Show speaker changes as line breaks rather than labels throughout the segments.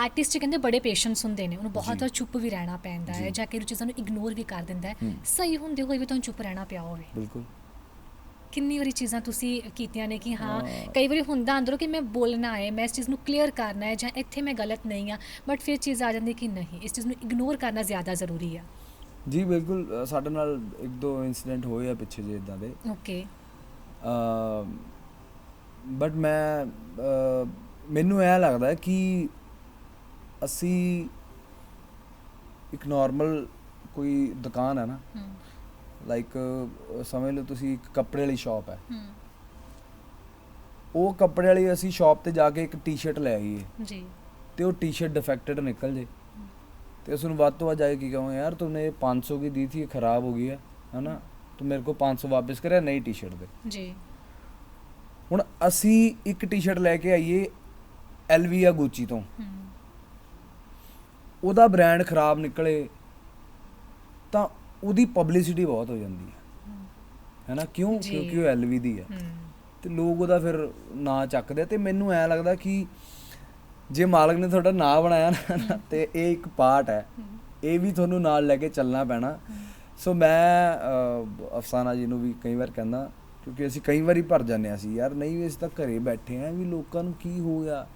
Artist ਕਹਿੰਦੇ ਬੜੇ patience ਹੁੰਦੇ ਨੇ ਉਹਨੂੰ ਬਹੁਤ। ਵਾਰ ਚੁੱਪ ਵੀ ਰਹਿਣਾ ਪੈਂਦਾ ਹੈ
ਜੀ।
ਜਾਂ ਕਿ ਚੀਜ਼ਾਂ ਨੂੰ ਇਗਨੋਰ ਵੀ ਕਰ ਦਿੰਦਾ ਹੈ। ਸਹੀ ਹੁੰਦੇ ਹੋਏ ਵੀ ਤੁਹਾਨੂੰ ਚੁੱਪ ਰਹਿਣਾ ਪਿਆ ਹੋਵੇ
ਬਿਲਕੁਲ
ਕਿੰਨੀ ਵਾਰੀ ਚੀਜ਼ਾਂ ਤੁਸੀਂ ਕੀਤੀਆਂ ਨੇ ਕਿ ਹਾਂ। ਕਈ ਵਾਰੀ ਹੁੰਦਾ ਅੰਦਰੋਂ ਕਿ ਮੈਂ ਬੋਲਣਾ ਹੈ ਮੈਂ ਇਸ ਚੀਜ਼ ਨੂੰ ਕਲੀਅਰ ਕਰਨਾ ਹੈ ਜਾਂ ਇੱਥੇ ਮੈਂ ਗਲਤ ਨਹੀਂ ਆ ਬਟ ਫਿਰ ਚੀਜ਼ ਆ ਜਾਂਦੀ ਕਿ ਨਹੀਂ ਇਸ ਚੀਜ਼ ਨੂੰ ਇਗਨੋਰ ਕਰਨਾ ਜ਼ਿਆਦਾ ਜ਼ਰੂਰੀ ਆ
ਜੀ ਬਿਲਕੁਲ ਅ, ਸਾਡੇ ਨਾਲ ਇੱਕ ਦੋ ਇਨਸੀਡੈਂਟ ਹੋਏ ਆ ਪਿੱਛੇ ਜੇ ਇਦਾਂ ਦੇ
ਓਕੇ
ਬਟ ਮੈਂ ਅ, ਮੈਨੂੰ ਇਹ ਲੱਗਦਾ ਕਿ ਅਸੀਂ ਇੱਕ ਨਾਰਮਲ ਕੋਈ ਦੁਕਾਨ ਹੈ ਨਾ ਲਾਈਕ ਸਮਝ ਲਓ ਤੁਸੀਂ ਇੱਕ ਕੱਪੜੇ ਵਾਲੀ ਸ਼ਾਪ ਹੈ। ਉਹ ਕੱਪੜੇ ਵਾਲੀ ਅਸੀਂ ਸ਼ਾਪ ਤੇ ਜਾ ਕੇ ਇੱਕ ਟੀ-ਸ਼ਰਟ ਲੈ ਆਈਏ।
ਜੀ।
ਤੇ ਉਹ ਟੀ-ਸ਼ਰਟ ਡਿਫੈਕਟਡ ਨਿਕਲ ਜੇ। ਤੇ ਉਸ ਨੂੰ ਵੱਧ ਤੋਂ ਵੱਧ ਜਾਏ ਕੀ ਕਹਾਂ ਯਾਰ ਤੁਮਨੇ 500 ਦੀ ਦੀ ਥੀ ਖਰਾਬ ਹੋ ਗਈ ਹੈ ਹਨਾ? ਤੂੰ ਮੇਰੇ ਕੋ 500 ਵਾਪਸ ਕਰਿਆ ਨਹੀਂ ਟੀ-ਸ਼ਰਟ ਦੇ।
ਜੀ।
ਹੁਣ ਅਸੀਂ ਇੱਕ ਟੀ-ਸ਼ਰਟ ਲੈ ਕੇ ਆਈਏ ਐਲਵੀ ਜਾਂ ਗੂਚੀ ਤੋਂ ਉਹਦਾ ਬ੍ਰਾਂਡ ਖਰਾਬ ਨਿਕਲੇ ਤਾਂ ਉਹਦੀ ਪਬਲਿਸਿਟੀ ਬਹੁਤ ਹੋ ਜਾਂਦੀ ਹੈ। ਹੈਨਾ? ਕਿਉਂ। ਕਿਉਂਕਿ ਉਹ ਐਲਵੀ ਦੀ ਹੈ। ਤੇ ਲੋਕ ਉਹਦਾ ਫਿਰ ਨਾਂ ਚੱਕਦੇ ਆ ਤੇ ਮੈਨੂੰ ਐ ਲੱਗਦਾ ਕਿ ਜੇ ਮਾਲਕ ਨੇ ਤੁਹਾਡਾ ਨਾਂ ਬਣਾਇਆ ਨਾ ਤੇ ਇਹ ਇੱਕ ਪਾਰਟ ਹੈ। ਇਹ ਵੀ ਤੁਹਾਨੂੰ ਨਾਲ ਲੈ ਕੇ ਚੱਲਣਾ ਪੈਣਾ। ਸੋ ਮੈਂ ਅਫਸਾਨਾ ਜੀ ਨੂੰ ਵੀ ਕਈ ਵਾਰ ਕਹਿੰਦਾ ਕਿਉਂਕਿ ਅਸੀਂ ਕਈ ਵਾਰੀ ਭਰ ਜਾਂਦੇ ਹਾਂ ਸੀ ਯਾਰ ਨਹੀਂ ਵੀ ਅਸੀਂ ਤਾਂ ਘਰੇ ਬੈਠੇ ਆਂ ਵੀ ਲੋਕਾਂ ਨੂੰ ਕੀ ਹੋ ਗਿਆ?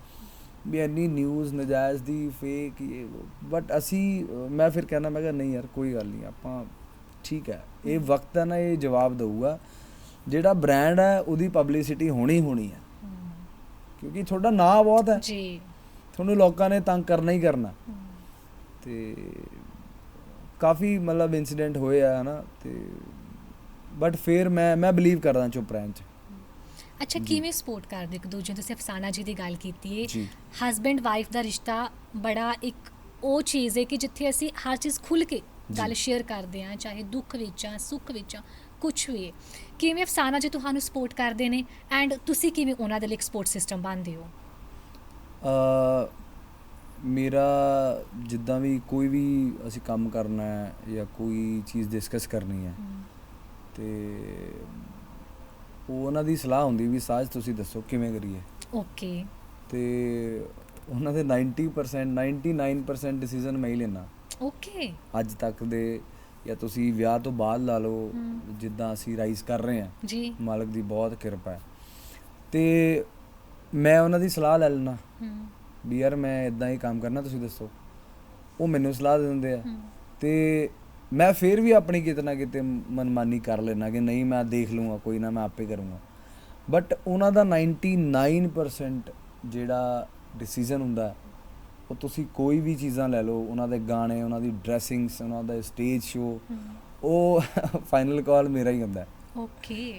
ਵੀ ਇੰਨੀ ਨਿਊਜ਼ ਨਜਾਇਜ਼ ਦੀ ਫੇਕ ਇਹ ਬਟ ਅਸੀਂ ਮੈਂ ਫਿਰ ਕਹਿੰਦਾ ਮੈਂ ਕਿਹਾ ਨਹੀਂ ਯਾਰ ਕੋਈ ਗੱਲ ਨਹੀਂ ਆਪਾਂ ਠੀਕ ਹੈ। ਇਹ ਵਕਤ ਹੈ ਨਾ ਇਹ ਜਵਾਬ ਦਊਗਾ। ਜਿਹੜਾ ਬ੍ਰਾਂਡ ਹੈ ਉਹਦੀ ਪਬਲਿਸਿਟੀ ਹੋਣੀ ਹੋਣੀ ਹੈ। ਕਿਉਂਕਿ ਤੁਹਾਡਾ ਨਾਂ ਬਹੁਤ ਹੈ।
ਜੀ।
ਤੁਹਾਨੂੰ ਲੋਕਾਂ ਨੇ ਤੰਗ ਕਰਨਾ ਹੀ ਕਰਨਾ। ਤੇ ਕਾਫੀ ਮਤਲਬ ਇਨਸੀਡੈਂਟ ਹੋਏ ਆ ਹਨਾ ਤੇ ਬਟ ਫਿਰ ਮੈਂ ਮੈਂ ਬਲੀਵ ਕਰਦਾ ਚੁੱਪ ਰਹਿਣ ਚ।
ਅੱਛਾ ਕਿਵੇਂ ਸਪੋਰਟ ਕਰਦੇ ਇੱਕ ਦੂਜੇ ਤੁਸੀਂ ਅਫਸਾਨਾ ਜੀ ਦੀ ਗੱਲ ਕੀਤੀ ਹੈ ਹਸਬੈਂਡ ਵਾਈਫ ਦਾ ਰਿਸ਼ਤਾ ਬੜਾ ਇੱਕ ਉਹ ਚੀਜ਼ ਹੈ ਕਿ ਜਿੱਥੇ ਅਸੀਂ ਹਰ ਚੀਜ਼ ਖੁੱਲ ਕੇ ਗੱਲ। ਸ਼ੇਅਰ ਕਰਦੇ ਹਾਂ ਚਾਹੇ ਦੁੱਖ ਵਿੱਚ ਆ ਸੁੱਖ ਵਿੱਚ ਆ ਕੁਝ ਵੀ। ਕਿਵੇਂ ਅਫਸਾਨਾ ਜੀ ਤੁਹਾਨੂੰ ਸਪੋਰਟ ਕਰਦੇ ਨੇ? ਐਂਡ ਤੁਸੀਂ ਕਿਵੇਂ ਉਹਨਾਂ ਦੇ ਲਈ ਇੱਕ ਸਪੋਰਟ ਸਿਸਟਮ ਬਣਦੇ ਹੋ?
ਅ ਮੇਰਾ ਜਿੱਦਾਂ ਵੀ ਕੋਈ ਵੀ ਅਸੀਂ ਕੰਮ ਕਰਨਾ ਹੈ ਜਾਂ ਕੋਈ ਚੀਜ਼ ਡਿਸਕਸ ਕਰਨੀ ਹੈ। ਤੇ ਉਹ ਉਹਨਾਂ ਦੀ ਸਲਾਹ ਹੁੰਦੀ ਵੀ ਸਾਜ ਤੁਸੀਂ ਦੱਸੋ ਕਿਵੇਂ ਕਰੀਏ।
ਓਕੇ।
ਤੇ ਉਹਨਾਂ ਦੇ 90% 99% ਡਿਸੀਜਨ ਮੈਂ ਹੀ ਲੈਣਾ
ਓਕੇ।
ਅੱਜ ਤੱਕ ਦੇ ਜਾਂ ਤੁਸੀਂ ਵਿਆਹ ਤੋਂ ਬਾਅਦ ਲਾ ਲਓ। ਜਿੱਦਾਂ ਅਸੀਂ ਰਾਈਜ਼ ਕਰ ਰਹੇ ਹਾਂ।
ਜੀ।
ਮਾਲਕ ਦੀ ਬਹੁਤ ਕਿਰਪਾ ਹੈ। ਤੇ ਮੈਂ ਉਹਨਾਂ ਦੀ ਸਲਾਹ ਲੈ ਲੈਣਾ ਵੀ ਯਾਰ ਮੈਂ ਇਦਾਂ ਹੀ ਕੰਮ ਕਰਨਾ ਤੁਸੀਂ ਦੱਸੋ। ਉਹ ਮੈਨੂੰ ਸਲਾਹ ਦੇ ਦਿੰਦੇ ਆ। ਤੇ ਮੈਂ ਫੇਰ ਵੀ ਆਪਣੀ ਕਿਤੇ ਨਾ ਕਿਤੇ ਮਨਮਾਨੀ ਕਰ ਲੈਣਾ ਕਿ ਨਹੀਂ ਮੈਂ ਦੇਖ ਲੂੰਗਾ ਕੋਈ ਨਾ ਮੈਂ ਆਪੇ ਕਰੂੰਗਾ। ਬਟ ਉਹਨਾਂ ਦਾ 99% ਜਿਹੜਾ ਡਿਸੀਜਨ ਹੁੰਦਾ ਉਹ ਤੁਸੀਂ ਕੋਈ ਵੀ ਚੀਜ਼ਾਂ ਲੈ ਲਓ ਉਹਨਾਂ ਦੇ ਗਾਣੇ ਉਹਨਾਂ ਦੀ ਡਰੈਸਿੰਗਸ ਉਹਨਾਂ ਦਾ ਸਟੇਜ ਸ਼ੋ ਉਹ ਫਾਈਨਲ ਕਾਲ ਮੇਰਾ ਹੀ ਹੁੰਦਾ।
ਓਕੇ